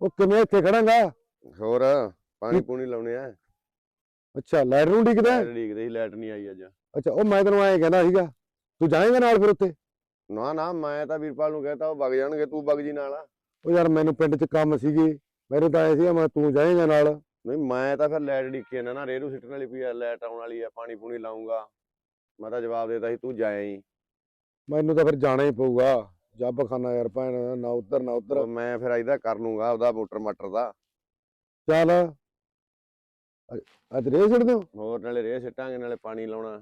ਉਹ ਕਿਵੇਂ ਇੱਥੇ ਖੜਾਂਗਾ? ਹੋਰ ਪਾਣੀ ਪੂਣੀ ਲਾਉਣੇ ਆ। ਅੱਛਾ ਲਾਈਟ ਨੂੰ ਡਿੱਗਦਾ ਲਾਈਟ ਡੀਕਦੇ ਸੀ ਲਾਈਟ ਨਹੀਂ ਆਈ ਅੱਜ। ਅੱਛਾ ਉਹ ਮੈਂ ਤੈਨੂੰ ਐਂ ਕਹਿੰਦਾ ਸੀਗਾ ਤੂੰ ਜਾਏਂਗਾ ਨਾਲ ਫਿਰ ਉੱਤੇ ਨਾ ਨਾ ਮੈਂ ਤਾਂ ਵੀਰਪਾਲ ਨੂੰ ਕਹਿਤਾ ਉਹ ਵਗ ਜਾਣਗੇ ਤੂੰ ਵਗ ਜੀ ਨਾਲ ਉਹ ਯਾਰ ਮੈਨੂੰ ਪਿੰਡ 'ਚ ਕੰਮ ਸੀਗੇ ਮੈਨੂੰ ਤਾਂ ਐ ਸੀਗਾ ਮੈਂ ਤੂੰ ਜਾਏਂਗਾ ਨਾਲ। ਨਹੀਂ ਮੈਂ ਤਾਂ ਫਿਰ ਲਾਈਟ ਡੀਕੇ ਨਾ ਨਾ ਰੇਰੂ ਸਿੱਟਣ ਵਾਲੀ ਪਈ ਆ ਲਾਈਟ ਆਉਣ ਵਾਲੀ ਆ ਪਾਣੀ ਪੂਣੀ ਲਾਉਂਗਾ ਮੈਂ ਤਾਂ ਜਵਾਬ ਦੇਤਾ ਸੀ ਤੂੰ ਜਾਏ। ਹੀ ਮੈਨੂੰ ਤਾਂ ਫਿਰ ਜਾਣਾ ਹੀ ਪਊਗਾ। ਜੱਬ ਖਾਨਾ ਯਾਰ ਭੈਣ ਨਾ ਉੱਧਰ ਨਾ ਉੱਧਰ। ਮੈਂ ਫਿਰ ਇਹਦਾ ਕਰ ਲੂੰਗਾ ਉਹਦਾ ਮੋਟਰ ਮਟਰ ਦਾ। ਚੱਲ। ਅੱਜ ਰੇ ਛੱਡ ਦਿਓ? ਹੋਰ ਨਾਲੇ ਰੇ ਸਿੱਟਾਂਗੇ ਨਾਲੇ ਪਾਣੀ ਲਾਉਣਾ।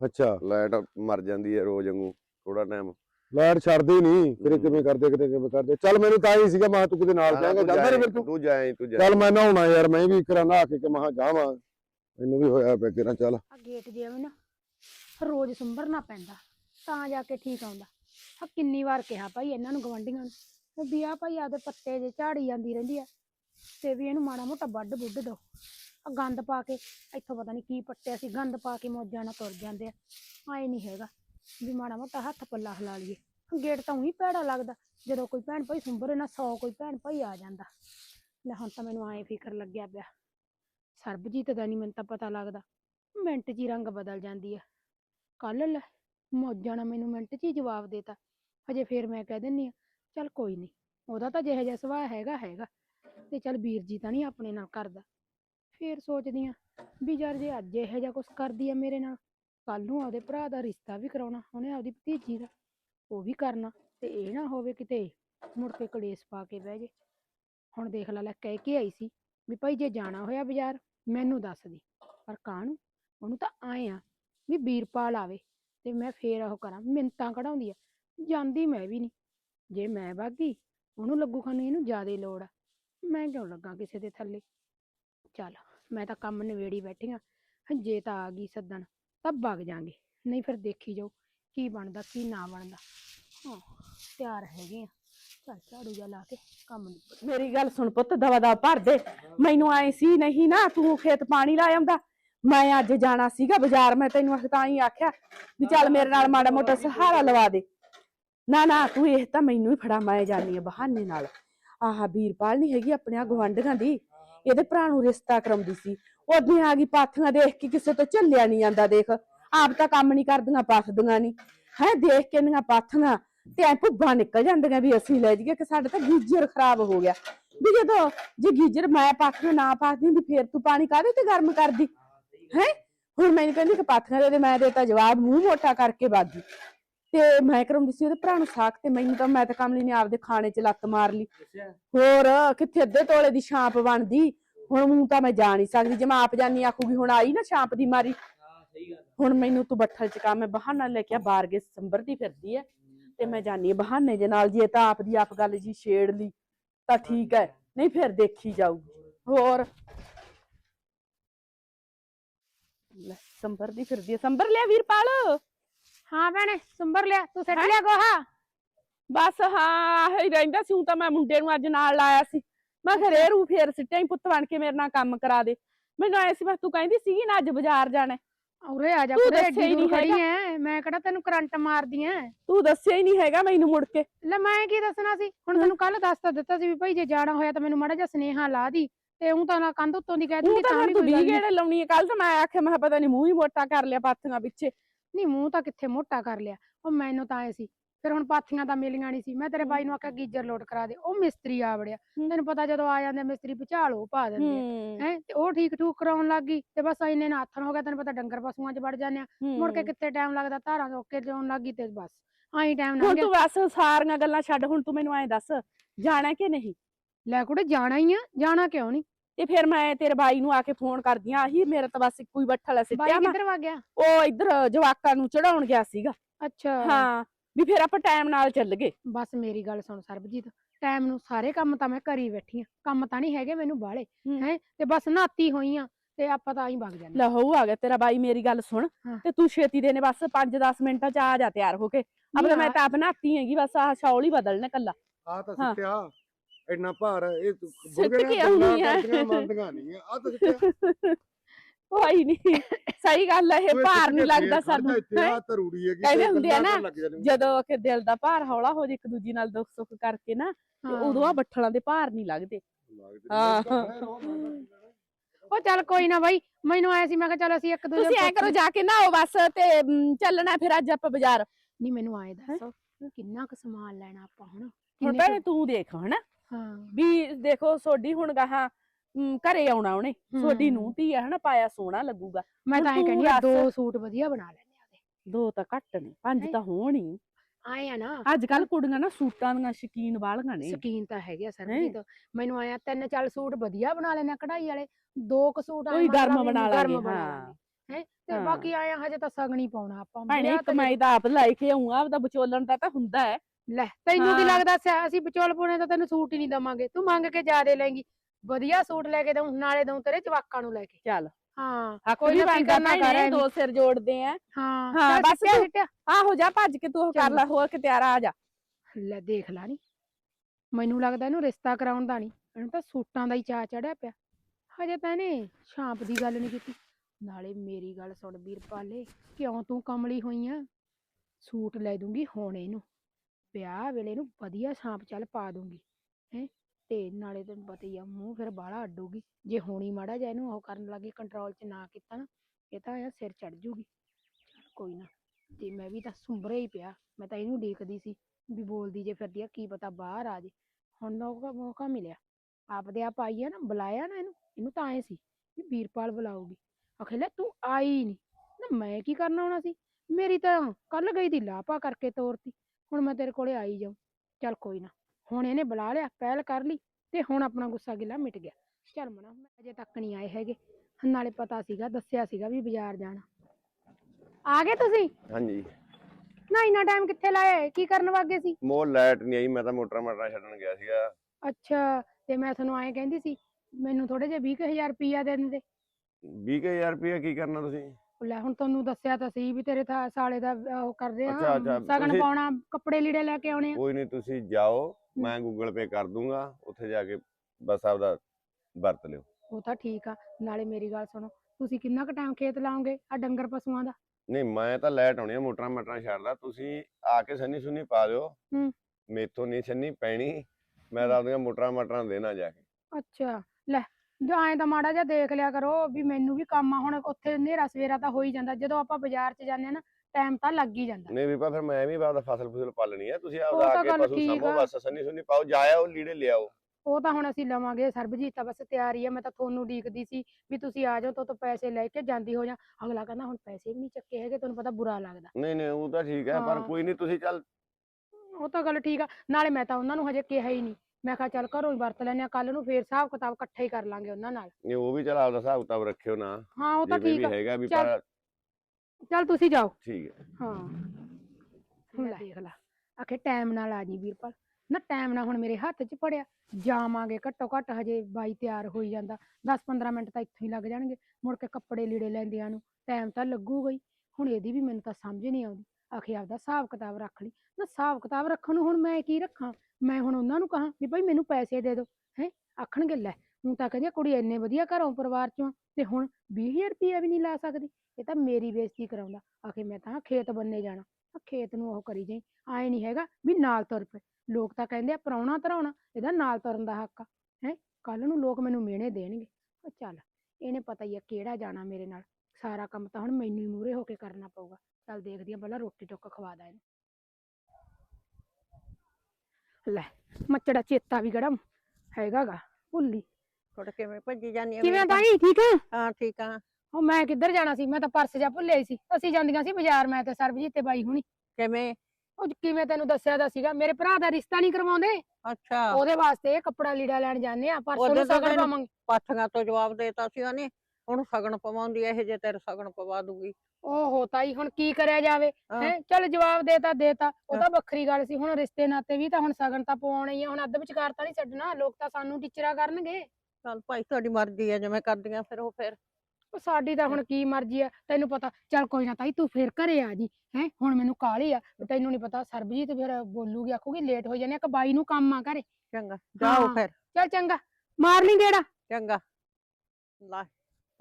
ਅੱਛਾ। ਲਾਈਟ ਮਰ ਜਾਂਦੀ ਹੈ ਰੋਜ਼ ਵਾਂਗੂ ਥੋੜਾ ਟਾਈਮ। ਲਾਈਟ ਛੱਡਦੀ ਨਹੀਂ ਹੂੰ। ਕਿਵੇਂ ਕਰਦੇ ਕਿਤੇ ਕਿਵੇਂ ਕਰਦੇ। ਚੱਲ ਮੈਨੂੰ ਤਾਂ ਹੀ ਸੀਗਾ ਮੈਂ ਕਿਹਾ ਤੂੰ ਕਿਤੇ ਨਾਲ ਜਾਏਂਗਾ ਜਾਂਦਾ ਨਹੀਂ ਫਿਰ ਤੂੰ। ਤੂੰ ਜਾਏ ਤੂੰ ਜਾਏ। ਚੱਲ ਮੈਂ ਨਹਾਉਣਾ ਯਾਰ ਮੈਂ ਵੀ ਕਰਾਂ ਨਹਾ ਕੇ ਕਿ ਮਹਾ ਜਾਵਾਂ। ਮੈਨੂੰ ਵੀ ਹੋਇਆ ਪਿਆ ਕਿਰਾਂ ਚੱਲ। ਆ ਗੇਟ ਜਿਵੇਂ ਨਾ ਰੋਜ਼ ਸੰਭਰਨਾ ਪੈਂਦਾ ਤਾਂ ਜਾ ਕੇ ਠੀਕ ਆਉਂਦਾ। ਆ ਕਿੰਨੀ ਵਾਰ ਕਿਹਾ ਭਾਈ ਇਹਨਾਂ ਨੂੰ ਗਵੰਡੀਆਂ ਨੂੰ। ਵੀ ਆ ਭਾਈ ਆਪਦੇ ਪੱਤੇ ਜੇ ਝਾੜੀ ਜਾਂਦੀ ਰਹਿੰਦੀ ਆ, ਤੇ ਵੀ ਇਹਨੂੰ ਮਾੜਾ ਮੋਟਾ ਵੱਢ ਬੁੱਢ ਦੋ ਆ ਗੰਦ ਪਾ ਕੇ, ਇੱਥੋਂ ਪਤਾ ਨਹੀਂ ਕੀ ਪੱਟਿਆ ਸੀ, ਗੰਦ ਪਾ ਕੇ ਮੌਜਾਂ ਨਾਲ ਤੁਰ ਜਾਂਦੇ ਆ। ਆਏ ਨਹੀਂ ਹੈਗਾ ਵੀ ਮਾੜਾ ਮੋਟਾ ਹੱਥ ਪੱਲਾ ਹਿਲਾ ਲਈਏ। ਗੇਟ ਤਾਂ ਉਹੀ ਭੈੜਾ ਲੱਗਦਾ, ਜਦੋਂ ਕੋਈ ਭੈਣ ਭਾਈ ਸੰਭਰੇ ਨਾ, ਸੌ ਕੋਈ ਭੈਣ ਭਾਈ ਆ ਜਾਂਦਾ। ਲੈ ਹੁਣ ਤਾਂ ਮੈਨੂੰ ਆਏ ਫਿਕਰ ਲੱਗਿਆ ਪਿਆ। ਸਰਬਜੀਤ ਦਾ ਨਹੀਂ ਮੈਨੂੰ ਤਾਂ ਪਤਾ ਲੱਗਦਾ। ਮਿੰਟ 'ਚ ਹੀ ਰੰਗ ਬਦਲ ਜਾਂਦੀ ਆ। ਕੱਲ ਲੈ ਮੌਜਾਂ ਨਾਲ ਮੈਨੂੰ ਮਿੰਟ 'ਚ ਹੀ ਜਵਾਬ ਦੇਤਾ ਹਜੇ ਫੇਰ ਮੈਂ ਕਹਿ ਦਿੰਨੀ ਆ, ਚੱਲ ਕੋਈ ਨਹੀਂ ਉਹਦਾ ਤਾਂ ਜਿਹੋ ਜਿਹਾ ਸੁਭਾਅ ਹੈਗਾ ਹੈਗਾ। ਤੇ ਚੱਲ ਵੀਰ ਜੀ ਤਾਂ ਨਹੀਂ ਆਪਣੇ ਨਾਲ ਕਰਦਾ। ਫੇਰ ਸੋਚਦੀ ਆ ਵੀ ਯਾਰ ਜੇ ਅੱਜ ਇਹੋ ਜਿਹਾ ਕੁਛ ਕਰਦੀ ਆ ਮੇਰੇ ਨਾਲ ਕੱਲ ਨੂੰ ਆਪਦੇ ਭਰਾ ਦਾ ਰਿਸ਼ਤਾ ਵੀ ਕਰਾਉਣਾ, ਉਹਨੇ ਆਪਦੀ ਭਤੀਜੀ ਦਾ, ਉਹ ਵੀ ਕਰਨਾ, ਤੇ ਇਹ ਨਾ ਹੋਵੇ ਕਿਤੇ ਮੁੜ ਕੇ ਕਲੇਸ਼ ਪਾ ਕੇ ਬਹਿ ਜੇ। ਹੁਣ ਦੇਖ ਲੈ ਲੈ ਕਹਿ ਕੇ ਆਈ ਸੀ ਵੀ ਭਾਈ ਜੇ ਜਾਣਾ ਹੋਇਆ ਬਾਜ਼ਾਰ, ਮੈਨੂੰ ਦੱਸ ਦੀ। ਪਰ ਕਾਹਨੂੰ? ਉਹਨੂੰ ਤਾਂ ਆਏ ਆ ਵੀ ਵੀਰਪਾਲ ਆਵੇ। ਤੇ ਮੈਂ ਫੇਰ ਉਹ ਕਰਾਂ ਮਿੰਤਾਂ ਕਢਾਉਂਦੀ ਆ, ਜਾਂਦੀ ਮੈਂ ਵੀ ਨਹੀਂ ਜੇ ਮੈਂ ਬਾਗੀ ਉਹਨੂੰ ਲੱਗੂ ਖਾਨੂੰ ਇਹਨੂੰ ਜ਼ਿਆਦੇ ਲੋੜ ਆ। ਮੈਂ ਕਿਉਂ ਲੱਗਾ ਕਿਸੇ ਦੇ ਥੱਲੇ? ਚੱਲ, ਮੈਂ ਤਾਂ ਕੰਮ ਨਵੇੜੀ ਬੈਠੀ ਆ, ਜੇ ਤਾਂ ਆ ਗਈ ਸੱਦਣ, ਤਾਂ ਵਗ ਜਾਾਂਗੇ। ਨਹੀਂ ਫਿਰ ਦੇਖੀ ਜਾਓ, ਕੀ ਬਣਦਾ, ਕੀ ਨਾ ਬਣਦਾ। ਹਾਂ, ਤਿਆਰ ਹੈਗੇ ਆ। ਚੱਲ, ਝਾੜੂ ਜਾ ਲਾ ਕੇ ਕੰਮ ਨਿਬੜ। ਮੇਰੀ ਗੱਲ ਸੁਣ ਪੁੱਤ ਦਵਾ ਦਵਾ ਭਰ ਦੇ। ਮੈਨੂੰ ਆਏ ਸੀ ਨਹੀਂ ਨਾ, ਤੂੰ ਖੇਤ ਪਾਣੀ ਲਾ ਆਉਂਦਾ। ਮੈਂ ਅੱਜ ਜਾਣਾ ਸੀਗਾ ਬਾਜ਼ਾਰ, ਮੈਂ ਤੈਨੂੰ ਤਾਂ ਹੀ ਆਖਿਆ ਵੀ ਚੱਲ ਮੇਰੇ ਨਾਲ ਮਾੜਾ ਮੋਟਾ ਸਹਾਰਾ ਲਵਾ ਦੇ। ਨਾ ਨਾ, ਤੂੰ ਇਹ ਤਾਂ ਮੈਨੂੰ ਹੀ ਫੜਾ, ਮੈਂ ਜਾਨੀ ਆ ਬਹਾਨੇ ਨਾਲ। ਆਹ ਵੀਰਪਾਲ ਨਹੀਂ ਹੈਗੀ ਆਪਣੇ ਆ ਗਵੰਡੀਆਂ ਦੀ, ਇਹਦੇ ਭਰਾ ਨੂੰ ਰਿਸ਼ਤਾ ਕਰਾਉਂਦੀ ਸੀ। ਉਹਦੀ ਆ ਗਈ ਪਾਥੀਆਂ ਦੇਖ ਕੇ ਕਿਸੇ ਤੋਂ ਝੱਲਿਆ ਨਹੀਂ ਜਾਂਦਾ, ਦੇਖ। ਆਪ ਤਾਂ ਕੰਮ ਨਹੀਂ ਕਰਦੀਆਂ, ਪਾਥਦੀਆਂ ਨਹੀਂ ਹੈ, ਦੇਖ ਕੇ ਨੀਆਂ ਪਾਥੀਆਂ ਤੇ ਐ ਭੁੱਬਾਂ ਨਿਕਲ ਜਾਂਦੀਆਂ ਵੀ ਅਸੀਂ ਲੈ ਜਾਈਏ ਕਿ ਸਾਡਾ ਤਾਂ ਗੀਜਰ ਖਰਾਬ ਹੋ ਗਿਆ। ਵੀ ਜਦੋਂ ਜੇ ਗੀਜਰ ਮੈਂ ਪਾਥੀਆਂ ਨਾ ਪਾਥਦੀ ਹੁੰਦੀ, ਫੇਰ ਤੂੰ ਪਾਣੀ ਕਾਹਦੇ ਤੇ ਗਰਮ ਕਰਦੀ? ਹੈ? ਹੁਣ ਮੈਨੂੰ ਕਹਿੰਦੀ ਕਿ ਪਾਥੀਆਂ ਦੇ ਦੇ ਮੈਂ ਦੇਤਾ ਜਵਾਬ ਮੂੰਹ ਮੋਟਾ ਕਰਕੇ ਬਾਗੀ। ਤੇ ਮੈਂ ਕਰਾਉਂਦੀ ਸੀ ਉਹਦੇ ਭਰਾ ਨੂੰ ਸਾਖ ਤੇ ਮੈਨੂੰ ਤਾਂ ਮੈਂ ਤਾਂ ਕਮਲੀ ਨੇ ਆਪਦੇ ਖਾਣੇ 'ਚ ਲੱਤ ਮਾਰ ਲਈ। ਹੋਰ ਕਿੱਥੇ ਅੱਧੇ ਤੋਲੇ ਦੀ ਛਾਂਪ ਬਣਦੀ? ਹੁਣ ਮੂੰਹ ਤਾਂ ਮੈਂ ਜਾ ਨਹੀਂ ਸਕਦੀ ਜੇ ਮੈਂ ਆਪ ਜਾਨੀ ਆਖੂਗੀ ਹੁਣ ਆਈ ਨਾ ਛਾਂਪ ਦੀ ਮਾਰੀ। ਹੁਣ ਮੈਨੂੰ ਤੂੰ ਬੱਠਲ ਚ ਕਾ ਮੈਂ ਬਹਾਨਾ ਲੈ ਕੇ ਆ ਬਾਰਗੇ ਸੰਭਰਦੀ ਫਿਰਦੀ ਐ ਤੇ ਮੈਂ ਜਾਨੀ ਬਹਾਨੇ ਦੇ ਨਾਲ ਜੇ ਤਾਂ ਆਪ ਦੀ ਆਪ ਗੱਲ ਜੀ ਛੇੜ ਲਈ ਤਾਂ ਠੀਕ ਐ ਨਹੀਂ ਫਿਰ ਦੇਖੀ ਜਾਊਗੀ। ਹੋਰ? ਲੈ ਸੰਭਰਦੀ ਫਿਰਦੀ ਐ ਸੰਭਰ ਲਿਆ ਵੀਰਪਾਲ? ਹਾਂ ਭੈਣੇ ਸੰਭਰ ਲਿਆ। ਤੂੰ ਸੱਟ ਲਿਆ ਗੋਹਾ? ਬਸ ਹਾਂ ਹੀ ਰਹਿੰਦਾ ਸੀ। ਊਂ ਤਾਂ ਮੈਂ ਮੁੰਡੇ ਨੂੰ ਅੱਜ ਨਾਲ ਲਾਇਆ ਸੀ। ਮੈਂ ਕਿਹਾ ਰੇਰੂ ਫੇਰ ਸਿੱਟਿਆ ਹੀ ਪੁੱਤ ਬਣ ਕੇ ਮੇਰੇ ਨਾਲ ਕੰਮ ਕਰਾ ਦੇ। ਮੈਨੂੰ ਐ ਸੀ ਮੈਂ ਤੂੰ ਕਹਿੰਦੀ ਸੀਗੀ ਨਾ ਅੱਜ ਬਾਜ਼ਾਰ ਜਾਣਾ। ਉਰੇ ਆ ਜਾ ਕੁੜੇ ਏਡੀ ਦੂਰ ਨਹੀਂ ਖੜੀ ਐ। ਮੈਂ ਕਿਹੜਾ ਤੈਨੂੰ ਕਰੰਟ ਮਾਰਦੀ ਐ? ਤੂੰ ਦੱਸਿਆ ਹੀ ਨਹੀਂ ਹੈਗਾ ਮੈਨੂੰ ਮੁੜ ਕੇ। ਲੈ ਮੈਂ ਕੀ ਦੱਸਣਾ ਸੀ? ਹੁਣ ਤੈਨੂੰ ਕੱਲ ਦੱਸ ਤਾਂ ਦਿੱਤਾ ਸੀ ਵੀ ਭਾਈ ਜੇ ਜਾਣਾ ਹੋਇਆ ਤਾਂ ਮੈਨੂੰ ਮਾੜਾ ਜਿਹਾ ਸੁਨੇਹਾ ਲਾ ਦੀ। ਤੇ ਉਹ ਤਾਂ ਨਾ ਕੰਧ ਉੱਤੋਂ ਦੀ ਕਹਿ ਤੂੰ ਦਿੰਦੀ ਤਾਂ ਤਾਂ ਤੂੰ ਵੀ ਨੀ। ਗੇੜੇ ਲਾਉਣੀ ਹੈ ਕੱਲ ਤਾਂ ਮੈਂ ਆਖਿਆ ਮੈਂ ਪਤਾ ਨਹੀਂ ਮੂੰਹ ਹੀ ਮੋਟਾ ਕਰ ਲਿਆ ਪਾਥੀਆਂ ਪਿੱਛੇ। ਨਹੀਂ ਮੂੰਹ ਤਾਂ ਕਿੱਥੇ ਮੋਟਾ ਕਰ ਲਿਆ? ਉਹ ਮੈਨੂੰ ਤਾਂ ਐ ਸੀ। ਫਿਰ ਹੁਣ ਪਾਥੀਆਂ ਤਾਂ ਮਿਲੀਆਂ ਨਹੀਂ ਸੀ। ਮੈਂ ਤੇਰੇ ਬਾਈ ਨੂੰ ਆਖਿਆ ਗੀਜਰ ਲੋਡ ਕਰਾ ਦੇ। ਉਹ ਮਿਸਤਰੀ ਆ ਵੜਿਆ। ਤੈਨੂੰ ਪਤਾ ਜਦੋਂ ਆ ਜਾਂਦੇ ਮਿਸਤਰੀ ਭਚਾਲ ਉਹ ਪਾ ਦਿੰਦੇ ਆ। ਹੂੰ। ਹੈ? ਤੇ ਉਹ ਠੀਕ ਠੂਕ ਕਰਾਉਣ ਲੱਗ ਗਈ। ਤੇ ਬਸ ਇੰਨੇ ਨਾਲ ਆਥਣ ਹੋ ਗਿਆ ਤੈਨੂੰ ਪਤਾ ਡੰਗਰ ਪਸ਼ੂਆਂ 'ਚ ਵੜ ਜਾਂਦੇ ਆ। ਮੁੜ ਕੇ ਕਿੱਥੇ ਟਾਈਮ ਲੱਗਦਾ? ਧਾਰਾਂ ਰੋਕੇ ਜਾਉਣ ਲੱਗ ਗਈ ਤੇ ਬਸ। ਆਈ ਟਾਈਮ ਲੰਘ ਹੁਣ ਗਿਆ। ਤੂੰ ਬਸ ਸਾਰੀਆਂ ਗੱਲਾਂ ਛੱਡ। ਹੁਣ ਤੂੰ ਮੈਨੂੰ ਐਂ ਦੱਸ ਜਾਣਾ ਕਿ ਨਹੀਂ? ਲੈ ਕੁੜੇ ਜਾਣਾ ਹੀ ਆ। ਜਾਣਾ ਕਿਉਂ ਨਹੀਂ ਤੇ ਫਿਰ ਮੈਂ ਤੇਰੇ ਬਾਈ ਨੂੰ ਆ ਕੇ ਫੋਨ ਕਰਦੀ ਆ ਆਹੀ ਮੇਰਾ ਤਾਂ ਬਸ ਇੱਕੋ ਹੀ ਬੱਠਲ ਐ ਬਾਈ ਸਿੱਟਿਆ ਮੈਂ। ਕਿੱਧਰ ਵਗ ਗਿਆ? ਉਹ ਇੱਧਰ ਜਵਾਕਾਂ ਨੂੰ ਚੜਾਉਣ ਗਿਆ ਸੀਗਾ। ਅੱਛਾ। ਹਾਂ ਵੀ ਫਿਰ ਆਪਾਂ ਟਾਈਮ ਨਾਲ ਚੱਲ ਗਏ। ਬਸ ਮੇਰੀ ਗੱਲ ਸੁਣ ਸਰਬਜੀਤ ਟਾਈਮ ਨੂੰ ਸਾਰੇ ਕੰਮ ਤਾਂ ਮੈਂ ਕਰੀ ਬੈਠੀ ਆ ਕੰਮ ਤਾਂ ਨਹੀਂ ਹੈਗੇ ਮੈਨੂੰ ਬਾਹਲੇ ਹੂੰ। ਹੈ ਤੇ ਬਸ ਨਾਤੀ ਹੋਈ ਆ ਤੇ ਆਪਾਂ ਤਾਂ ਆਈ ਵਗ ਜਾਂਦੇ। ਲਹੂ ਆ ਗਿਆ ਤੇਰਾ ਬਾਈ ਮੇਰੀ ਗੱਲ ਸੁਣ। ਹਾਂ। ਤੇ ਤੂੰ ਛੇਤੀ ਦੇ ਨੇ ਬਸ 5-10 ਮਿੰਟਾਂ ਚ ਆ ਜਾ ਤਿਆਰ ਹੋ ਕੇ। ਅਬਲ ਮੈਂ ਤਾਂ ਬਣਾਤੀ ਹੈਗੀ ਬਸ ਆਹ ਸ਼ੌਲ ਹੀ ਬਦਲਣਾ ਕੱਲਾ। ਆ ਤਾਂ ਹਾਂ। ਸਿੱਟਿਆ। ਇੰਨਾ ਭਾਰ ਇਹ ਸਿੱਟ ਕੇ ਆਉਣੀ ਆ। ਮੰਨਦੀਆਂ ਨਹੀਂ ਆ। ਤਾਂ ਕੋਈ ਨਹੀਂ ਸਹੀ ਗੱਲ ਹੈ ਇਹ ਭਾਰ ਨਹੀਂ ਲੱਗਦਾ ਸਾਨੂੰ ਹੈਂ? ਆ ਤਰੂੜੀ ਹੈਗੀ ਕਹਿੰਦੇ ਤੇ ਹੁੰਦੇ ਆ ਨਾ। ਜਦੋਂ ਕਿ ਦਿਲ ਦਾ ਭਾਰ ਹੌਲਾ ਹੋ ਜੇ ਇੱਕ ਦੂਜੀ ਨਾਲ ਦੁੱਖ ਸੁੱਖ ਕਰਕੇ ਨਾ ਤੇ ਉਦੋਂ ਆ ਬੱਠਲਾਂ ਦੇ ਭਾਰ ਨਹੀਂ ਲੱਗਦੇ। ਹਾਂ। ਉਹ ਚੱਲ ਕੋਈ ਨਾ ਬਾਈ ਮੈਨੂੰ ਆਇਆ ਸੀ ਮੈਂ ਕਿਹਾ ਚੱਲ ਅਸੀਂ ਇੱਕ ਦੂਜੇ ਤੁਸੀਂ ਐ ਕਰੋ ਜਾ ਕੇ ਨਹਾਓ ਬਸ ਤੇ ਚੱਲਣਾ ਫਿਰ ਅੱਜ ਆਪਾਂ ਬਾਜ਼ਾਰ। ਨਹੀਂ ਮੈਨੂੰ ਆਏ ਦੱਸੋ ਕਿੰਨਾ ਕੁ ਸਮਾਨ ਲੈਣਾ ਆਪਾਂ ਹੁਣ? ਕੁ- ਤੂੰ ਦੇਖ ਹਨਾ? ਹਾਂ। ਵੀ ਦੇਖੋ ਸੋਡੀ ਹੁਣ ਗਾਹਾਂ ਮ, ਘਰੇ ਆਉਣਾ ਉਹਨੇ। ਸੋਡੀ ਹਮ। ਨੂੰ ਧੀ ਹੈ ਹਨਾ ਪਾਇਆ ਸੋਹਣਾ ਲੱਗੂਗਾ। ਮੈਂ ਤਾਂ ਐ ਤੂੰ ਕਹਿੰਦੀ ਆ ਦੱਸ। ਦੋ ਸੂਟ ਵਧੀਆ ਬਣਾ ਲੈਣੇ ਆ ਦੋ ਤਾਂ ਘੱਟ ਨੇ ਪੰਜ? ਤਾਂ ਹੋਣ। ਹੀ ਆਏ ਆ ਨਾ। ਅੱਜ ਕੱਲ ਕੁੜੀਆਂ ਨਾ ਸੂਟਾਂ ਦੀਆਂ ਸ਼ਕੀਨ ਵਾਲੀਆਂ ਨੇ। ਸਕੀਨ ਤਾਂ ਹੈਗੇ ਆ ਸਰਬਜੀਤ ਮੈਨੂੰ ਆਇਆ ਤਿੰਨ ਚਾਰ ਸੂਟ ਵਧੀਆ ਬਣਾ ਲੈਣੇ ਆ ਕਢਾਈ ਵਾਲੇ। ਦੋ ਕੁ ਸੂਟ ਆਏਂ ਕੋਈ ਮਤਲਬ ਗਰਮ ਬਣਾ ਗਰਮ ਲਾਂਗੇ ਬਣਾ ਹਾਂ। ਲਾਂਗੇ ਹੈਂ? ਤੇ ਹਾਂ। ਬਾਕੀ ਆਇਆ ਹਜੇ ਤਾਂ ਸਗਣੀ ਪਾਉਣਾ ਆਪਾਂ। ਭੈਣੇ ਵਿਆਹ ਤਾਂ ਕਮਾਈ ਤਾਂ ਆਪ ਲੈ ਕੇ ਆਉਂਗਾ ਆਪਦਾ ਵਿਚੋਲਣ ਦਾ ਤਾਂ ਹੁੰਦਾ ਹੈ। ਲੈ ਤੈਨੂੰ ਕੀ। ਲੱਗਦਾ ਸਿਆ- ਅਸੀਂ ਵਿਚੋਲ ਪੁਣੇ ਤਾਂ ਤੈਨੂੰ ਸੂਟ ਹੀ ਨਹੀਂ ਦਵਾਂਗੇ? ਤੂੰ ਮੰਗ ਕੇ ਜ਼ਿਆਦੇ ਲੈਂਗੀ ਵਧੀਆ ਸੂਟ ਲੈ ਕੇ ਦਊਂ ਨਾਲੇ ਦਊਂ ਤੇਰੇ ਜਵਾਕਾਂ ਨੂੰ ਲੈ ਕੇ। ਚੱਲ। ਹਾਂ ਹੱਕ ਕੋਈ ਵੀ ਨਾ ਬਣਦਾ ਫਿਕਰ ਨਾ ਕਰ ਭੈਣੇ ਐਵੇਂ। ਦੋ ਸਿਰ ਜੋੜਦੇ ਆ। ਹਾਂ ਹਾਂ, ਚੱਲ ਬਸ ਸਿੱਟਿਆ ਤੂੰ- ਸਿੱਟਿਆ ਆਹੋ ਜਾ ਭੱਜ ਕੇ ਤੂੰ ਉਹ ਕਰ। ਲੈ ਹੋਰ ਕਿ ਤਿਆਰ ਆ ਜਾ। ਲੈ ਦੇਖ ਲਾ ਨੀ। ਮੈਨੂੰ ਲੱਗਦਾ ਇਹਨੂੰ ਰਿਸ਼ਤਾ ਕਰਾਉਣ ਦਾ ਨਹੀਂ ਇਹਨੂੰ ਤਾਂ ਸੂਟਾਂ ਦਾ ਹੀ ਚਾਅ ਚੜਿਆ ਪਿਆ। ਹਜੇ ਤਾਂ ਇਹਨੇ ਛਾਂਪ ਦੀ ਗੱਲ ਨਹੀਂ ਕੀਤੀ। ਨਾਲੇ ਮੇਰੀ ਗੱਲ ਸੁਣ ਵੀਰਪਾਲੇ ਕਿਉਂ ਤੂੰ ਕਮਲੀ ਹੋਈ ਆ? ਸੂਟ ਲੈ ਦੂੰਗੀ ਹੁਣ ਇਹਨੂੰ। ਵਿਆਹ ਵੇਲੇ ਨੂੰ ਵਧੀਆ ਸਾਂਪ ਚੱਲ ਪਾ ਦੂੰਗੀ, ਹੈ। ਤੇ ਨਾਲੇ ਤੈਨੂੰ ਪਤਾ ਹੀ ਆ, ਮੂੰਹ ਫਿਰ ਬਾਹਲਾ ਅੱਡੂਗੀ। ਜੇ ਹੋਣੀ ਮਾੜਾ ਜਿਹਾ ਇਹਨੂੰ ਉਹ ਕਰਨ ਲੱਗੀ ਕੰਟਰੋਲ 'ਚ ਨਾ ਕੀਤਾ ਨਾ, ਇਹ ਤਾਂ ਆ ਸਿਰ ਚੜ ਜੂਗੀ। ਚੱਲ ਕੋਈ ਨਾ ਤੇ ਮੈਂ ਵੀ ਤਾਂ ਸੁੰਬਰੇ ਹੀ ਪਿਆ, ਮੈਂ ਤਾਂ ਇਹਨੂੰ ਡੀਕਦੀ ਸੀ ਵੀ ਬੋਲਦੀ ਜੇ ਫਿਰਦੀ ਆ, ਕੀ ਪਤਾ ਬਾਹਰ ਆ ਜੇ। ਹੁਣ ਮੌਕਾ ਮੌਕਾ ਮਿਲਿਆ। ਆਪਦੇ ਆਪ ਆਈ ਆ ਨਾ, ਬੁਲਾਇਆ ਨਾ ਇਹਨੂੰ ਇਹਨੂੰ ਤਾਂ ਐ ਸੀ ਵੀ ਵੀਰਪਾਲ ਬੁਲਾਊਗੀ। ਆਖੇ, ਲੈ ਤੂੰ ਆਈ ਨਹੀਂ ਨਾ ਮੈਂ ਕੀ ਕਰਨਾ ਹੋਣਾ ਸੀ? ਮੇਰੀ ਤਾਂ ਕੱਲ ਗਈ ਦੀ ਲਾਪਾ ਕਰਕੇ ਤੋਰਤੀ। ਹੁਣ ਮੈਂ ਤੇਰੇ ਕੋਲੇ ਆਈ ਜਾਉ ਚੱਲ ਕੋਈ ਨਾ ਹੁਣ ਇਹਨੇ ਬੁਲਾ ਲਿਆ ਪਹਿਲ ਕਰ ਲਈ ਤੇ ਹੁਣ ਆਪਣਾ ਗੁੱਸਾ ਗਿਲਾ ਮਿਟ ਗਿਆ। ਚੱਲ ਮਨਾ ਮੈਂ ਅਜੇ ਤੱਕ ਨਹੀਂ ਆਏ ਹੈਗੇ। ਨਾਲੇ ਪਤਾ ਸੀਗਾ ਦੱਸਿਆ ਸੀਗਾ ਵੀ ਬਾਜ਼ਾਰ ਜਾਣਾ। ਆ ਗਏ ਤੁਸੀਂ? ਹਾਂਜੀ। ਨਾ ਇੰਨਾ ਟਾਈਮ ਕਿੱਥੇ ਲਾਇਆ ਕੀ ਕਰਨ ਵਾਗੇ ਸੀ? ਮੋਰ ਲਾਈਟ ਨਹੀਂ ਆਈ ਮੈਂ ਤਾਂ ਮੋਟਰਾਂ ਮਟਰਾਂ ਛੱਡਣ ਗਿਆ ਸੀਗਾ। ਅੱਛਾ ਤੇ ਮੈਂ ਤੁਹਾਨੂੰ ਐਂ ਕਹਿੰਦੀ ਸੀ ਮੈਨੂੰ ਥੋੜੇ ਜਿਹੇ 20000 ਰੁਪਈਆ ਦੇ। ਦਿੰਦੇ 20000 ਰੁਪਏ ਕੀ ਕਰਨਾ ਤੁਸੀਂ? ਲੈ ਹੁਣ ਤੁਹਾਨੂੰ ਦੱਸਿਆ ਤਾਂ ਸੀ ਵੀ ਤੇਰੇ ਥਾ ਸਾਲੇ ਦਾ ਉਹ ਕਰਦੇ ਆ ਅੱਛਾ, ਅੱਛਾ, ਸਗਨ ਤੁਸੀਂ- ਪਾਉਣਾ ਕੱਪੜੇ ਲੀੜੇ ਲੈ ਕੇ ਆਉਣੇ ਆ। ਕੋਈ ਨਹੀਂ ਤੁਸੀਂ ਜਾਓ ਮੈਂ ਗੂਗਲ ਪੇ ਕਰ ਦੂੰਗਾ ਉੱਥੇ ਜਾ ਕੇ ਬਸ ਆਪਦਾ ਵਰਤ ਲਿਓ। ਉਹ ਤਾਂ ਠੀਕ ਆ ਨਾਲੇ ਮੇਰੀ ਗੱਲ ਸੁਣੋ ਤੁਸੀਂ ਕਿੰਨਾ ਕੁ ਟਾਈਮ ਖੇਤ ਲਾਓਗੇ ਆ ਡੰਗਰ ਪਸ਼ੂਆਂ ਦਾ? ਨਹੀਂ ਮੈਂ ਤਾਂ ਲਾਈਟ ਆਉਣੀ ਆ ਮੋਟਰਾਂ ਮਟਰਾਂ ਛੱਡਦਾ ਤੁਸੀਂ ਆ ਕੇ ਸੰਨੀ ਸੁੰਨੀ ਪਾ ਦਿਓ। ਹੂੰ। ਮੇਥੋਂ ਨਹੀਂ ਸੰਨੀ ਪੈਣੀ ਮੈਂ ਤਾਂ ਆਪਦੀਆਂ ਮੋਟਰਾਂ ਮਟਰਾਂ ਦੇਣਾ ਜਾ ਕੇ। ਅੱਛਾ ਲੈ ਜਾਂ ਐਂ ਤਾਂ ਮਾੜਾ ਜਿਹਾ ਦੇਖ ਲਿਆ ਕਰੋ ਵੀ ਮੈਨੂੰ ਵੀ ਕੰਮ ਆ ਹੁਣ ਉੱਥੇ ਹਨੇਰਾ ਸਵੇਰਾ ਤਾਂ ਹੋ ਹੀ ਜਾਂਦਾ ਜਦੋਂ ਆਪਾਂ ਬਾਜ਼ਾਰ 'ਚ ਜਾਂਦੇ ਆ ਨਾ ਟਾਈਮ ਤਾਂ ਲੱਗ ਹੀ ਜਾਂਦਾ ਨਹੀਂ ਵੀਪਾ ਫਿਰ ਮੈਂ ਵੀ ਆਪਦਾ ਫਸਲ ਫੁਸਲ ਪਾਲਣੀ ਆ ਤੁਸੀਂ ਉਹ ਆਪਦਾ ਤਾਂ ਆ ਕੇ ਗੱਲ ਪਸ਼ੂ ਠੀਕ ਸੰਭੋ ਆ। ਬਸ ਸੰਨੀ ਸੁੰਨੀ ਪਾਓ ਜਾਇਓ ਲੀੜੇ ਲਿਆਓ ਉਹ ਤਾਂ ਹੁਣ ਅਸੀਂ ਲਵਾਂਗੇ ਸਰਬਜੀਤ ਤਾਂ ਬਸ ਤਿਆਰੀ ਆ ਮੈਂ ਤਾਂ ਤੁਹਾਨੂੰ ਉਡੀਕਦੀ ਸੀ ਵੀ ਤੁਸੀਂ ਆ ਜਾਓ ਤੋਂ ਤੋਂ ਪੈਸੇ ਲੈ ਕੇ ਜਾਂਦੀ ਹੋ ਜਾ ਅਗਲਾ ਕਹਿੰਦਾ ਹੁਣ ਪੈਸੇ ਵੀ ਨਹੀਂ ਚੱਕੇ ਹੈਗੇ ਤੁਹਾਨੂੰ ਪਤਾ ਬੁਰਾ ਲੱਗਦਾ ਨਹੀਂ ਨਹੀਂ ਉਹ ਤਾਂ ਠੀਕ ਹੈ ਪਰ ਹਾਂ। ਕੋਈ ਨਹੀਂ ਤੁਸੀਂ ਚੱਲ ਉਹ ਤਾਂ ਗੱਲ ਠੀਕ ਆ ਨਾਲੇ ਮੈਂ ਤਾਂ ਉਹਨਾਂ ਨੂੰ ਹਜੇ ਕਿਹਾ ਹੀ ਨਹੀਂ ਮੈਂ ਕਿਹਾ ਚੱਲ ਘਰੋਂ ਹੀ ਵਰਤ ਲੈਨੇ ਆ ਕੱਲ ਨੂੰ ਫੇਰ ਹਿਸਾਬ ਕਿਤਾਬ ਇਕੱਠਾ ਹੀ ਕਰ ਲਾਂਗੇ ਉਹਨਾਂ ਨਾਲ। ਨਹੀਂ ਉਹ ਵੀ ਚੱਲ ਆਪਦਾ ਹਿਸਾਬ ਕਿਤਾਬ ਰੱਖਿਓ ਨਾ। ਹਾਂ ਉਹ ਤਾਂ ਜਿਵੇਂ ਠੀਕ ਵੀ ਆ। ਹੈਗਾ ਵੀ ਚੱਲ। ਪਰ ਚੱਲ ਤੁਸੀਂ ਜਾਓ। ਠੀਕ ਹੈ। ਹਾਂ। ਹੁਣ ਦੇਖ ਲਾ। ਆਖੇ ਟਾਈਮ ਨਾਲ ਆ ਜੀ ਵੀਰਪਾਲ। ਨਾ ਟਾਈਮ ਨਾਲ ਹੁਣ ਮੇਰੇ ਹੱਥ 'ਚ ਪੜਿਆ ਜਾਵਾਂਗੇ ਘੱਟੋ ਘੱਟ ਹਜੇ ਬਾਈ ਤਿਆਰ ਹੋਈ ਜਾਂਦਾ। 10-15 ਮਿੰਟ ਤਾਂ ਇੱਥੋਂ ਹੀ ਲੱਗ ਜਾਣਗੇ। ਮੁੜ ਕੇ ਕੱਪੜੇ ਲੀੜੇ ਲੈਂਦਿਆਂ ਨੂੰ ਟਾਈਮ ਤਾਂ ਲੱਗੂਗਾ ਹੀ ਹੁਣ ਇਹਦੀ ਵੀ ਮੈਨੂੰ ਤਾਂ ਸਮਝ ਨਹੀਂ ਆਉਂਦੀ। ਆਖੇ ਆਪਦਾ ਹਿਸਾਬ ਕਿਤਾਬ ਰੱਖ ਲਈ। ਨਾ ਹਿਸਾਬ ਕਿਤਾਬ ਰੱਖਣ ਨੂੰ ਹੁਣ ਮੈਂ ਕੀ ਰੱਖਾਂ? ਮੈਂ ਹੁਣ ਉਹਨਾਂ ਨੂੰ ਕਹਾਂ ਵੀ ਭਾਈ ਮੈਨੂੰ ਪੈਸੇ ਦੇ ਦਿਓ ਹੈ? ਆਖਣਗੇ ਲੈ ਹੁਣ ਤਾਂ ਕਹਿੰਦੀ ਆ, ਕੁੜੀ ਇੰਨੇ ਵਧੀਆ ਘਰੋਂ ਪਰਿਵਾਰ ਚੋਂ ਤੇ ਹੁਣ 20000 ਰੁਪਇਆ ਵੀ ਨਹੀਂ ਲਾ ਸਕਦੀ। ਇਹ ਤਾਂ ਮੇਰੀ ਬੇਇੱਜ਼ਤੀ ਕਰਾਉਂਦਾ। ਆਖੇ ਮੈਂ ਤਾਂ ਖੇਤ ਬੰਨੇ ਜਾਣਾ। ਆ ਖੇਤ ਨੂੰ ਉਹ ਕਰੀ ਜਾਈ। ਆਏ ਨਹੀਂ ਹੈਗਾ ਵੀ ਨਾਲ ਤੁਰ ਪਏ। ਲੋਕ ਤਾਂ ਕਹਿੰਦੇ ਆ ਪ੍ਰਾਹੁਣਾ ਧਰਾਉਣਾ ਇਹਦਾ ਨਾਲ ਤੁਰਨ ਦਾ ਹੱਕ ਆ ਹੈ? ਕੱਲ ਨੂੰ ਲੋਕ ਮੈਨੂੰ ਮਿਹਣੇ ਦੇਣਗੇ। ਉਹ ਚੱਲ ਇਹਨੇ ਪਤਾ ਹੀ ਆ ਕਿਹੜਾ ਜਾਣਾ ਮੇਰੇ ਨਾਲ। ਸਾਰਾ ਕੰਮ ਤਾਂ ਹੁਣ ਮੈਨੂੰ ਹੀ ਮੂਹਰੇ ਹੋ ਕੇ ਕਰਨਾ ਪਊਗਾ। ਚੱਲ ਦੇਖਦੀ ਆ ਪਹਿਲਾਂ ਰੋਟੀ ਟੁੱਕ ਖਵਾ ਦਾ ਇਹਨੂੰ। ਲੈ ਮੱਚੜਾ ਚੇਤਾ ਵੀ ਗੜਮ ਹੈਗਾਗਾ ਭੁੱਲੀ। ਥੋੜਾ ਕਿਵੇਂ ਭੱਜੀ ਜਾਂਦੀ ਆ ਕਿਵੇਂ? ਤਾਈ ਠੀਕ ਆ? ਹਾਂ ਠੀਕ ਆ। ਉਹ ਮੈਂ ਕਿੱਧਰ ਜਾਣਾ ਸੀ? ਮੈਂ ਤਾਂ ਪਰਸ ਜਾ ਭੁੱਲਿਆ ਹੀ ਸੀ। ਅਸੀਂ ਜਾਂਦੀਆਂ ਸੀ ਬਾਜ਼ਾਰ ਮੈਂ ਤੇ ਸਰਬਜੀਤ ਤੇ ਬਾਈ ਹੁਣੀ। ਕਿਵੇਂ? ਉਹ ਕਿਵੇਂ ਤੈਨੂੰ ਦੱਸਿਆ ਤਾਂ ਸੀਗਾ ਮੇਰੇ ਭਰਾ ਦਾ ਰਿਸ਼ਤਾ ਨਹੀਂ ਕਰਵਾਉਂਦੇ। ਅੱਛਾ। ਉਹਦੇ ਵਾਸਤੇ ਕੱਪੜਾ ਲੀੜਾ ਲੈਣ ਜਾਂਦੇ ਆ ਪਰਸੋਂ ਨੂੰ ਸਗਨ ਪਾਵਾਂਗੇ। ਤੋਂ ਜਵਾਬ ਦੇਤਾ ਸੀ ਉਹਨੇ। ਹੁਣ ਸਗਣ ਪਵਾਉਂਦੀ ਇਹ ਜੇ ਤੇਰੇ ਸਗਣ ਪਵਾ ਦੂਗੀ। ਓਹੋ ਤਾਈ ਹੁਣ ਕੀ ਕਰਿਆ ਜਾਵੇ? ਹਾਂ। ਚੱਲ ਜਵਾਬ ਦੇਤਾ ਦੇਤਾ ਉਹ ਤਾਂ ਵੱਖਰੀ ਗੱਲ ਸੀ ਹੁਣ ਰਿਸ਼ਤੇ ਨਾਤੇ ਵੀ ਤਾਂ ਹੁਣ ਸਗਨ ਤਾਂ ਪਵਾਉਣਾ ਹੀ ਆ। ਹੁਣ ਅੱਧ ਵਿਚਕਾਰ ਤਾਂ ਨਹੀਂ ਛੱਡਣਾ। ਲੋਕ ਤਾਂ ਸਾਨੂੰ ਟੀਚਰਾਂ ਕਰਨਗੇ। ਚੱਲ ਭਾਈ ਤੁਹਾਡੀ ਮਰਜ਼ੀ ਹੈ ਜਿਵੇਂ ਕਰਦੀਆਂ ਫਿਰ ਉਹ ਫਿਰ। ਉਹ ਸਾਡੀ ਤਾਂ ਹੁਣ ਕੀ ਮਰਜ਼ੀ ਆ। ਤੈਨੂੰ ਪਤਾ ਚੱਲ ਕੋਈ ਨਾ ਤਾਈ ਤੂੰ ਫੇਰ ਘਰੇ ਆ ਜੀ। ਹੈ? ਹੁਣ ਮੈਨੂੰ ਕਾਹਲੀ ਆ। ਤੈਨੂੰ ਨਹੀਂ ਪਤਾ ਸਰਬਜੀਤ ਫਿਰ ਬੋਲੂਗੀ ਆਖੂਗੀ ਲੇਟ ਹੋ ਜਾਣੇ ਇੱਕ ਬਾਈ ਨੂੰ ਕੰਮ ਆ ਘਰੇ। ਚੰਗਾ ਜਾਓ। ਫਿਰ। ਚੱਲ ਚੰਗਾ। ਮਾਰ ਲਈ ਗੇੜਾ। ਚੰਗਾ। ਲੈ।